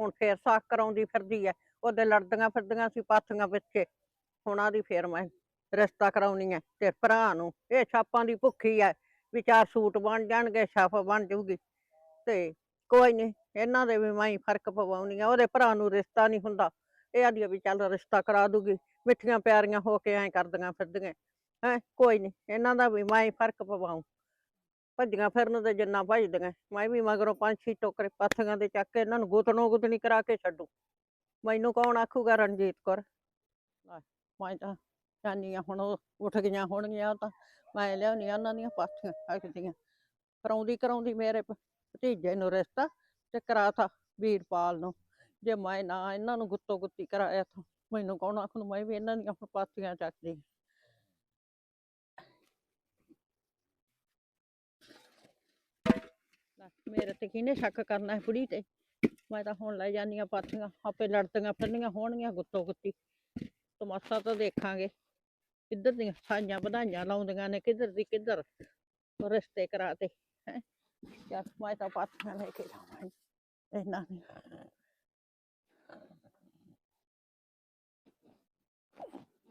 ਹੁਣ ਫੇਰ ਸਾਕ ਕਰਾਉਂਦੀ ਫਿਰਦੀ ਐ, ਉਹਦੇ ਲੜਦੀਆਂ ਫਿਰਦੀਆਂ ਸੀ ਪਾਥੀਆਂ ਪਿੱਛੇ ਹੁਣ ਦੀ ਫੇਰ ਮੈਂ ਰਿਸ਼ਤਾ ਕਰਾਉਣੀ ਐ ਤੇ ਭਰਾ ਨੂੰ, ਇਹ ਛਾਪਾਂ ਦੀ ਭੁੱਖੀ ਐ, ਵੀ ਚਾਰ ਸੂਟ ਬਣ ਜਾਣਗੇ, ਛਾਪ ਬਣ ਜੂਗੀ। ਤੇ ਕੋਈ ਨਹੀਂ ਇਹਨਾਂ ਦੇ ਵੀ ਮੈਂ ਹੀ ਫ਼ਰਕ ਪਵਾਉਣੀ ਆ, ਉਹਦੇ ਭਰਾ ਨੂੰ ਰਿਸ਼ਤਾ ਨਹੀਂ ਹੁੰਦਾ। ਇਹ ਆਦੀ ਵੀ ਚੱਲ ਰਿਸ਼ਤਾ ਕਰਾ ਦੂਗੀ, ਮਿੱਠੀਆਂ ਪਿਆਰੀਆਂ ਹੋ ਕੇ ਐਂ ਕਰਦੀਆਂ ਫਿਰਦੀਆਂ। ਹੈ, ਕੋਈ ਨਹੀਂ ਇਹਨਾਂ ਦਾ ਵੀ ਮੈਂ ਹੀ ਫ਼ਰਕ ਪਵਾਉਂ। ਭੱਜੀਆਂ ਫਿਰਨ ਤੇ ਜਿੰਨਾ ਭੱਜਦੀਆਂ ਮੈਂ ਵੀ ਮਗਰੋਂ ਪੰਜ ਛੇ ਟੋਕਰੇ ਪਾਥੀਆਂ ਦੇ ਚੱਕ ਕੇ ਇਹਨਾਂ ਨੂੰ ਗੁੱਤਣੋਂ ਗੁੱਤਣੀ ਕਰਾ ਕੇ ਛੱਡੂ। ਮੈਨੂੰ ਕੌਣ ਆਖੂਗਾ ਰਣਜੀਤ ਕੌਰ? ਮੈਂ ਤਾਂ ਜਾਨੀ ਆ, ਹੁਣ ਉਹ ਉੱਠ ਗਈਆਂ ਹੋਣਗੀਆਂ ਉਹ ਤਾਂ। ਮੈਂ ਲਿਆਉਣੀ ਉਹਨਾਂ ਦੀਆਂ ਪਾਥੀਆਂ, ਆਖਦੀਆਂ। ਕਰਾਉਂਦੀ ਕਰਾਉਂਦੀ ਮੇਰੇ ਭਤੀਜੇ ਨੂੰ ਰਿਸ਼ਤਾ ਤੇ ਕਰਾਤਾ ਵੀਰਪਾਲ ਨੂੰ। ਜੇ ਮੈਂ ਨਾ ਇਹਨਾਂ ਨੂੰ ਗੁੱਤੋ ਗੁੱਤੀ ਕਰਾਇਆ ਤਾਂ ਮੈਨੂੰ ਕੌਣ ਆਖੂ? ਮੈਂ ਵੀ ਇਹਨਾਂ ਦੀਆਂ ਪਾਥੀਆਂ ਚੱਕਦੀ। ਮੇਰੇ ਤੇ ਕਿਹਨੇ ਸ਼ੱਕ ਕਰਨਾ ਹੈ ਬੁੜੀ ਤੇ? ਮੈਂ ਤਾਂ ਹੁਣ ਲੈ ਜਾਂਦੀਆਂ ਪਾਥੀਆਂ ਆਪੇ ਲੜਦੀਆਂ ਫਿਰਨੀਆਂ ਹੋਣਗੀਆਂ ਗੁੱਤੋ ਗੁੱਤੀ। ਤਮਾਸ਼ਾ ਤਾਂ ਦੇਖਾਂਗੇ। ਕਿੱਧਰ ਦੀਆਂ ਸਾਈਆਂ ਵਧਾਈਆਂ ਲਾਉਂਦੀਆਂ ਨੇ ਕਿੱਧਰ ਦੀ ਕਿੱਧਰ ਰਿਸ਼ਤੇ ਕਰਾਤੇ ਹੈ? ਯਾਰ ਮੈਂ ਤਾਂ ਪਾਥੀਆਂ ਲੈ ਕੇ ਜਾਵਾਂ ਇਹਨਾਂ ਨੇ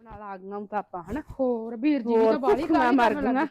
ਨਾਲ ਆ ਗਈਆਂ ਹਨਾ? ਹੋਰ ਵੀਰ ਜੀ ਵੀ ਤਾਂ ਬਾਹਲੀ ਭੁੱਖੀਆਂ ਕਾਹਲੀ ਮਰ ਗਈਆਂ।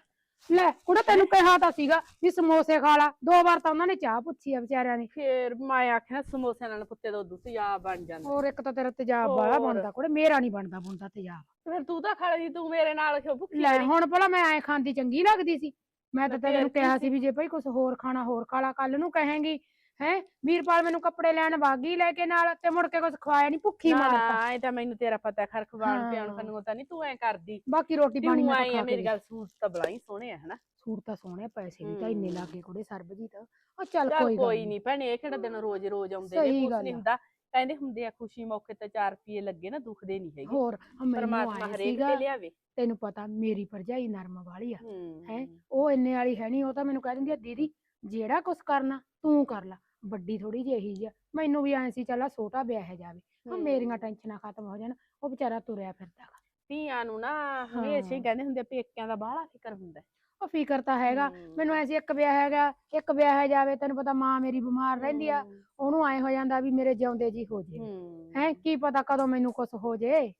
ਲੈ ਕੁੜਾ ਤੈਨੂੰ ਕਿਹਾ ਤਾਂ ਸੀਗਾ ਵੀ ਸਮੋਸੇ ਖਾ ਲਾ। ਦੋ ਵਾਰ ਤਾਂ ਉਹਨਾਂ ਨੇ ਚਾਹ ਪੁੱਛੀ ਆ ਵਿਚਾਰਿਆਂ ਨੇ। ਫੇਰ ਮੈਂ ਆਖਿਆ ਸਮੋਸਿਆਂ ਨਾਲ ਕੁੱਤੇ ਦਾ ਦੁੱਧ ਜਾ ਬਣ ਜਾਂਦਾ। ਹੋਰ ਇੱਕ ਤਾਂ ਤੇਰਾ ਤੇਜ਼ਾਬ ਵਾਲਾ ਹੋਰ। ਬਣਦਾ ਕੁੜੇ ਮੇਰਾ ਨਹੀਂ ਬਣਦਾ ਬਣਦਾ ਤੇਜ਼ਾਬ। ਫਿਰ ਤੂੰ ਤਾਂ ਖਾ ਲਈ ਤੂੰ ਮੇਰੇ ਨਾਲ ਕਿਉਂ ਭੁੱਖੀ ਲੈ ਰਹੀ? ਹੁਣ ਭਲਾ ਮੈਂ ਐ ਖਾਂਦੀ ਚੰਗੀ ਲੱਗਦੀ ਸੀ। ਮੈਂ ਤਾਂ ਤੈਨੂੰ ਕਿਹਾ ਸੀ ਵੀ ਜੇ ਭਾਈ ਕੁਝ ਹੋਰ ਖਾਣਾ ਹੋਰ ਖਾ ਲਾ ਕੱਲ ਨੂੰ ਕਹੇਂਗੀ ਹੈ ਵੀਰਪਾਲ ਮੈਨੂੰ ਕੱਪੜੇ ਲੈਣ ਵਾਗੀ ਲੈ ਕੇ ਨਾਲ ਤੇ ਮੁੜ ਕੇ ਕੁਝ ਖਵਾਇਆ ਨਹੀਂ ਭੁੱਖੀ ਮਾਰਤਾ ਨਾ ਐ ਤਾਂ ਮੈਨੂੰ ਤੇਰਾ ਪਤਾ ਖਰ ਖਵਾਣ ਪਿਆਉਣ। ਖਨੂੰ ਤਾਂ ਨਹੀਂ ਤੂੰ ਐ ਕਰਦੀ ਬਾਕੀ ਰੋਟੀ ਪਾਣੀ ਮੈਂ ਖਾ ਆ ਮੇਰੀ। ਗੱਲ ਸੂਟ ਤਾਂ ਬਲਾਈ ਸੋਹਣੇ ਆ ਹਨਾ ਸੂਟ ਤਾਂ ਸੋਹਣੇ ਪੈਸੇ ਵੀ ਤਾਂ ਇੰਨੇ। ਲੱਗੇ ਕੁੜੇ ਸਰਬਜੀਤ ਉਹ ਚੱਲ ਕੋਈ ਗੱਲ ਕੋਈ ਨਹੀਂ ਭੈਣੇ ਇਹ ਕਿਹੜਾ ਦਿਨ ਰੋਜ਼ ਰੋਜ਼ ਆਉਂਦੇ ਨੇ ਗੱਲ ਨਹੀਂ ਆ। ਹੁੰਦਾ ਕਹਿੰਦੇ ਹੁੰਦੇ ਆ ਖੁਸ਼ੀ ਮੌਕੇ ਤੇ 4 ਰੁਪਏ ਲੱਗੇ ਨਾ ਦੁਖਦੇ ਨਹੀਂ ਹੈਗੇ ਹੋਰ ਪਰਮਾਤਮਾ ਹਰੇਕ ਤੇ ਲਿਆਵੇ ਤੈਨੂੰ ਪਤਾ ਮੇਰੀ ਭਰਜਾਈ ਨਰਮ ਵਾਲੀ ਆ ਹੂੰ? ਉਹ ਇੰਨੇ ਵਾਲੀ ਹੈ ਨਹੀਂ ਉਹ ਤਾਂ ਮੈਨੂੰ ਕਹਿ ਦਿੰਦੀ ਆ ਦੀਦੀ ਜਿਹੜਾ ਕੁਛ ਕਰਨਾ ਤੂੰ ਕਰ ਲੈ ਵੱਡੀ ਥੋੜੀ ਜਿਹੀ ਇਹੀ ਆ ਮੈਨੂੰ ਵੀ ਐਂ ਸੀ ਚੱਲ ਆਹ ਛੋਟਾ ਵਿਆਹ ਜਾਵੇ ਹਾਂ ਮੇਰੀਆਂ ਟੈਨਸ਼ਨਾਂ ਖਤਮ ਹੋ ਜਾਣ ਉਹ ਵਿਚਾਰਾ ਤੁਰਿਆ ਫਿਰਦਾ ਗਾ। ਧੀਆਂ ਨੂੰ ਨਾ ਹਮੇਸ਼ਾ ਹੀ। ਕਹਿੰਦੇ ਹੁੰਦੇ ਆ, ਪੇਕਿਆਂ ਦਾ ਬਾਹਲਾ ਫਿਕਰ ਹੁੰਦਾ ਹੈ। ਉਹ ਫਿਕਰ ਤਾਂ ਹੈਗਾ। ਮੈਨੂੰ ਐਸੀ ਇੱਕ ਵਿਆਹ ਹੈਗਾ ਇੱਕ ਵਿਆਹ ਜਾਵੇ ਤੈਨੂੰ ਪਤਾ ਮਾਂ ਮੇਰੀ ਬਿਮਾਰ ਰਹਿੰਦੀ ਆ ਹੂੰ। ਉਹਨੂੰ ਐ ਹੋ ਜਾਂਦਾ ਵੀ ਮੇਰੇ ਜਿਉਂਦੇ ਜੀ ਹੋ ਜੇ ਹੂੰ। ਹੈ ਕੀ ਪਤਾ ਕਦੋਂ ਮੈਨੂੰ ਕੁਝ ਹੋ ਜੇ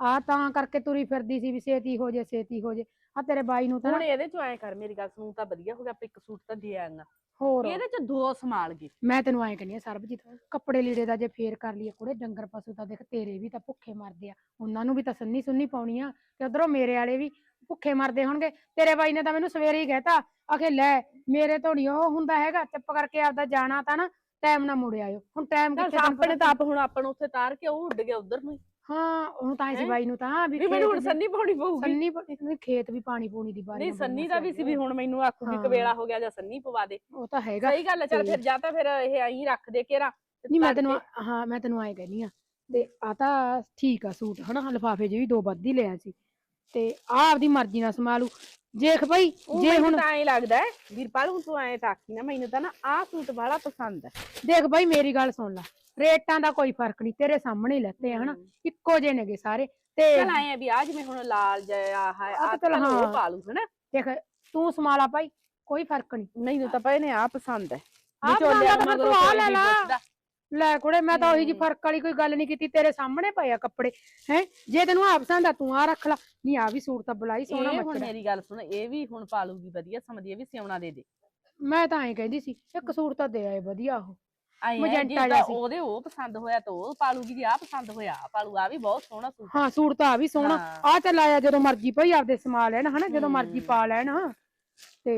ਆ ਤਾਂ ਕਰਕੇ ਤੁਰੀ ਫਿਰਦੀ ਸੀ ਵੀ ਛੇਤੀ ਹੋ ਜੇ ਛੇਤੀ ਹੋ ਜੇ ਆ ਤੇਰੇ ਬਾਈ ਨੂੰ ਤਾਂ ਹੁਣ ਨਾ ਇਹਦੇ ਚੋਂ ਐ ਕਰ ਮੇਰੀ ਗੱਲ ਸੁਣੂ ਤਾਂ ਵਧੀਆ ਹੋ ਗਿਆ ਆਪਾਂ ਇੱਕ ਸੂਟ ਤਾਂ ਦੇ ਆਂਗਾ ਹੋਰ। ਇਹਦੇ ਚ ਦੋ ਸੰਭਾਲ ਗਏ। ਮੈਂ ਤੈਨੂੰ ਐਂ ਕਹਿੰਦੀ ਆ ਸਰਬਜੀਤ ਕੱਪੜੇ ਲੀੜੇ ਦਾ ਜੇ ਫੇਰ ਕਰ ਲਈਏ ਕੁੜੇ ਡੰਗਰ ਪਸ਼ੂ ਤਾਂ ਦੇਖ ਤੇਰੇ ਵੀ ਤਾਂ ਭੁੱਖੇ ਮਰਦੇ ਆ। ਉਹਨਾਂ ਨੂੰ ਵੀ ਤਾਂ ਸੰਨੀ ਸੁੰਨੀ ਪਾਉਣੀ ਆ ਤੇ ਉਧਰੋਂ ਮੇਰੇ ਵਾਲੇ ਵੀ ਭੁੱਖੇ ਮਰਦੇ ਹੋਣਗੇ। ਤੇਰੇ ਬਾਈ ਨੇ ਤਾਂ ਮੈਨੂੰ ਸਵੇਰੇ ਹੀ ਕਹਿਤਾ ਆਖੇ ਲੈ ਮੇਰੇ ਤੋਂ ਨੀ ਉਹ ਹੁੰਦਾ ਹੈਗਾ ਚੁੱਪ ਕਰਕੇ ਆਪਦਾ ਜਾਣਾ ਤਾਂ ਨਾ ਟਾਈਮ ਨਾਲ ਮੁੜ ਆਇਓ। ਹੁਣ ਟਾਈਮ ਕਿੱਥੇ ਆਪਣੇ ਤਾਂ ਆਪ ਹੁਣ ਆਪਾਂ ਨੂੰ ਉੱਥੇ ਤਾਰ ਕੇ ਉਹ ਉੱਡ ਗਿਆ ਉਧਰ ਨੂੰ ਹੀ। ਹਾਂ ਉਹਨੂੰ ਤਾਂ ਐ ਸੀ ਹੈਂ? ਬਾਈ ਨੂੰ ਤਾਂ ਵੀ ਵੀ ਮੈਨੂੰ ਹੁਣ ਸੰਨੀ ਪਾਉਣੀ ਪਊਗੀ। ਸੰਨੀ ਪ- ਨਹੀਂ, ਖੇਤ ਵੀ ਪਾਣੀ ਪੂਣੀ ਦੀ ਬਾਰੀ ਨਹੀਂ ਸੰਨੀ ਦਾ ਵੀ ਸੀ ਵੀ ਹੁਣ ਮੈਨੂੰ ਆਖੂ ਵੀ। ਕਵੇਲਾ ਹੋ ਗਿਆ ਜਾਂ ਸੰਨੀ ਪਵਾ ਦੇ। ਉਹ ਤਾਂ ਹੈਗਾ। ਸਹੀ ਗੱਲ ਹੈ ਚੱਲ ਫਿਰ ਜਾਂ ਤਾਂ ਫਿਰ ਇਹ ਆਈ ਰੱਖ ਦੇ ਕੇਰਾ ਨਹੀਂ ਮੈਂ ਤੈਨੂੰ ਹਾਂ ਮੈਂ ਤੈਨੂੰ ਐਂ ਕਹਿੰਦੀ ਆ ਤੇ ਆ ਤਾਂ ਠੀਕ ਆ ਸੂਟ ਹਨਾ ਲਿਫਾਫੇ ਵੀ ਦੋ ਵੱਧ ਹੀ ਲਿਆ ਸੀ। ਤੇ ਆ ਆਪਦੀ ਮਰਜ਼ੀ ਨਾਲ ਸੰਭਾਲੂ। ਦੇਖ ਭਾਈ ਜੇ ਹੁਣ ਤਾਂ ਐਂ ਲੱਗਦਾ ਹੈ ਵੀਰਪਾਲ ਹੁਣ ਤੂੰ ਐਂ ਤਾਕੀ ਨਾ ਮੈਨੂੰ ਤਾਂ ਨਾ ਆਹ ਸੂਟ ਬੜਾ ਪਸੰਦ ਹੈ। ਦੇਖ ਭਾਈ ਮੇਰੀ ਗੱਲ ਸੁਣ ਲੈ। ਰੇਟਾਂ ਦਾ ਕੋਈ ਫ਼ਰਕ ਨਹੀਂ ਤੇਰੇ ਸਾਹਮਣੇ ਹੀ ਲੱਤੇ ਆ ਹਨਾ? ਇੱਕੋ ਜਿਹੇ ਨੇਗੇ ਸਾਰੇ। ਤੇ ਚੱਲ ਆਏ ਆ ਵੀ ਆ ਜਿਵੇਂ ਹੁਣ ਲਾਲ ਜਿਹਾ ਹੈ ਆਹ ਆ ਤਾਂ ਉਹ ਹਾਂ। ਪਾ ਲੂ ਹਨਾ? ਦੇਖ ਤੂੰ ਸਮਾਲਾ ਭਾਈ ਕੋਈ ਫ਼ਰਕ ਨਹੀਂ। ਮੈਨੂੰ ਤਾਂ ਪਏ ਨੇ ਆ ਪਸੰਦ ਹੈ। ਆਹ ਵਿਚੋਲਿਆਂ ਪਸੰਦ ਆ ਤਾਂ ਫਿਰ ਤੂੰ ਆਹ ਲੈ ਲਾ। ਲੈ ਕੁੜੇ ਮੈਂ ਤਾਂ ਉਹੀ ਜੀ। ਫ਼ਰਕ ਵਾਲੀ ਕੋਈ ਗੱਲ ਨਹੀਂ ਕੀਤੀ ਤੇਰੇ ਸਾਹਮਣੇ ਪਏ ਆ ਕੱਪੜੇ ਹੈ ਜੇ ਤੈਨੂੰ ਆ ਪਸੰਦ ਆ ਤੂੰ ਆ ਰੱਖ ਲੈ ਨਹੀਂ ਆ ਵੀ ਸੂਟ ਤਾਂ ਬਲਾਈ ਸੋਹਣਾ ਇਹ ਹੁਣ ਮੱਚਦਾ ਮੇਰੀ ਗੱਲ ਸੁਣ ਇਹ ਵੀ ਹੁਣ ਪਾ ਲੂਗੀ ਵਧੀਆ ਸਮਝੀ ਇਹ ਵੀ ਸਿਉਣਾ ਦੇ ਦੇ ਮੈਂ ਤਾਂ ਐਂ ਕਹਿੰਦੀ ਸੀ ਇੱਕ ਸੂਟ ਤਾਂ ਦੇ ਆਏ ਵਧੀਆ ਉਹ ਆਏ ਜੇ ਜਿਹਾ ਸੀ। ਉਹਦੇ ਉਹ ਪਸੰਦ ਹੋਇਆ ਤਾਂ ਉਹ ਪਾ ਲੂਗੀ ਜੇ ਆ ਪਸੰਦ ਹੋਇਆ ਪਾ ਲੂ ਆ ਵੀ ਬਹੁਤ ਸੋਹਣਾ ਸੂਟ ਹਾਂ ਸੂਟ ਤਾਂ ਆ ਵੀ ਸੋਹਣਾ। ਆ ਚੱਲ ਆਇਆ ਜਦੋਂ ਮਰਜ਼ੀ ਭਾਈ ਆਪਦੇ ਸਮਾ ਲੈਣ ਹਨਾ ਜਦੋਂ ਮਰਜ਼ੀ। ਪਾ ਲੈਣ ਤੇ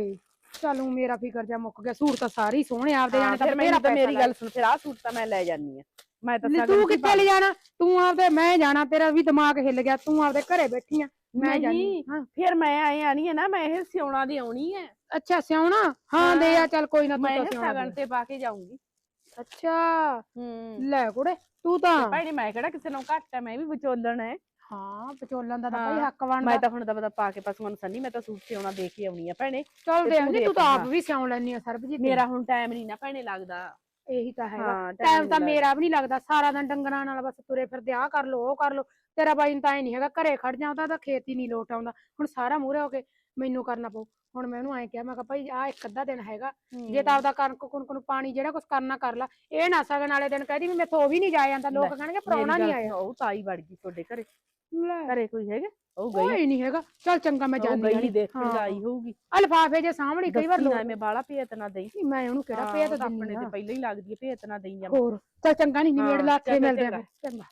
ਚੱਲ ਊਂ ਮੇਰਾ ਫਿਕਰ ਜਾ ਮੁੱਕ ਗਿਆ ਸੂਟ ਤਾਂ ਸਾਰੇ ਹੀ ਸੋਹਣੇ ਆਪਦੇ ਜਾਣੇ ਤਾਂ ਫਿਰ ਮੈਨੂੰ ਤਾਂ ਮੇਰੀ ਗੱਲ ਸੁਣ ਫਿਰ ਆ ਸੂਟ ਤਾਂ ਮੈਂ ਲੈ ਜਾਨੀ ਆ ਮੈਂ ਤਾਂ ਤੂੰ ਕਿੱਥੇ ਲੈ ਜਾਣਾ? ਤੂੰ ਆਪਦੇ ਮੈਂ ਜਾਣਾ ਤੇਰਾ ਵੀ ਦਿਮਾਗ ਹਿੱਲ ਗਿਆ ਤੂੰ ਆਪਦੇ ਘਰੇ ਬੈਠੀ ਆ ਮੈਂ ਜਾਣੀ ਨਹੀਂ, ਹਾਂ। ਫਿਰ ਮੈਂ ਆਏ ਆਣੀ ਹੈ ਨਾ ਮੈਂ ਇਹ ਸਿਉਣਾ ਦੀ ਆਉਣੀ ਹੈ ਅੱਛਾ ਸਿਆਉਣਾ ਹਾਂ ਦੇ ਆ ਚੱਲ ਕੋਈ ਨਾ ਤੂੰ ਮੈਂ ਤਾਂ ਸਿਆਉਣਾ ਸਗਨ ਦੇ। ਤੇ ਪਾ ਕੇ ਜਾਊਂਗੀ। ਅੱਛਾ ਹੂੰ। ਲੈ ਕੁੜੇ ਤੂੰ ਤਾਂ ਭੈਣੇ ਮੈਂ ਕਿਹੜਾ ਕਿਸੇ ਨੂੰ ਘੱਟ ਹੈ ਮੈਂ ਵੀ ਵਿਚੋਲਣ ਹੈ ਹਾਂ ਵਿਚੋਲਣ ਦਾ ਤਾਂ ਭਾਈ ਹੱਕ ਬਣਦਾ। ਮੈਂ ਤਾਂ ਹੁਣ ਤਾਂ ਪਤਾ ਪਾ ਕੇ ਪਸ਼ੂਆਂ ਨੂੰ ਸੰਨੀ ਮੈਂ ਤਾਂ ਸੂਟ ਸਿਉਣਾ ਦੇ ਕੇ ਆਉਣੀ ਆ ਭੈਣੇ। ਚੱਲ ਦੇਖ ਤੂੰ ਤੂੰ ਆਪ। ਵੀ ਸਿਆਉਣ ਲੈਣੀ ਆ ਸਰਬਜੀਤ। ਮੇਰਾ ਹੁਣ ਟਾਈਮ ਨਹੀਂ ਨਾ ਭੈਣੇ ਲੱਗਦਾ। ਇਹੀ ਤਾਂ ਹੈਗਾ। ਹਾਂ ਟਾਈਮ ਤਾਂ। ਮੇਰਾ ਵੀ ਨਹੀਂ ਲੱਗਦਾ। ਸਾਰਾ ਦਿਨ ਡੰਗਰਾਂ ਨਾਲ ਬਸ ਤੁਰੇ ਫਿਰਦੇ ਆਹ ਕਰ ਲੋ ਉਹ ਕਰ ਲੋ ਤੇਰਾ ਬਾਈ ਤਾਂ ਐ ਨਹੀਂ ਹੈਗਾ ਘਰੇ ਖੜ ਜਾਂਦਾ ਤਾਂ ਖੇਤ ਹੀ ਨਹੀਂ ਲੋਟ ਆਉਂਦਾ। ਹੁਣ ਸਾਰਾ ਮੂਹਰੇ ਹੋ ਕੇ ਮੈਨੂੰ ਕਰਨਾ ਪਊ। ਹੁਣ ਮੈਂ ਉਹਨੂੰ ਐਂ ਕਿਹਾ ਮੈਂ ਕਿਹਾ ਭਾਈ ਆ ਇੱਕ ਅੱਧਾ ਦਿਨ ਹੈਗਾ। ਜੇ ਤਾਂ ਆਪਦਾ ਕਣਕ ਕੁਣਕ ਨੂੰ ਪਾਣੀ ਜਿਹੜਾ ਕੁਛ ਕਰਨਾ ਕਰ ਲਾ। ਇਹ ਨਾ ਸਗਨ ਵਾਲੇ ਦਿਨ ਕਹਦੀ ਵੀ ਮੈਥੋਂ ਉਹ ਵੀ ਨਹੀਂ ਜਾਇਆ ਜਾਂਦਾ। ਲੋਕ ਕਹਿਣਗੇ ਪ੍ਰਾਹੁਣਾ ਨਹੀਂ ਆਇਆ। ਉਹ ਤਾਈ ਵੜ ਗਈ ਤੁਹਾਡੇ ਘਰੇ। ਲੈ, ਘਰੇ ਕੋਈ ਹੈਗਾ? ਉਹ ਗਈ। ਕੋਈ ਨਹੀਂ ਹੈਗਾ। ਚੱਲ ਚੰਗਾ ਮੈਂ ਜਾਂਦੀ ਗਈ ਹਾਂ ਦੇਖਣ ਹਾਂ। ਆਈ ਹੋਊਗੀ। ਅਲਫਾਫੇ ਜੇ ਸਾਹਮਣੇ ਕਈ ਵਾਰ ਲੋਕ ਮੈਂ ਬਾਲਾ ਭੇਤ ਨਾ ਦੇਈ। ਮੈਂ ਉਹਨੂੰ ਕਿਹੜਾ ਭੇਤ ਦਿੰਦੀ ਆਪਣੇ ਤੇ ਪਹਿਲਾਂ ਹੀ ਲੱਗਦੀ ਹੈ ਭੇਤ ਨਾ ਦੇਈ ਜਾਂ ਹੋਰ ਚੱਲ ਚੰਗਾ ਨਹੀਂ ਨਿਬੇੜ ਲਾ ਕੇ ਮਿਲਦੇ ਆ ਚੰਗਾ।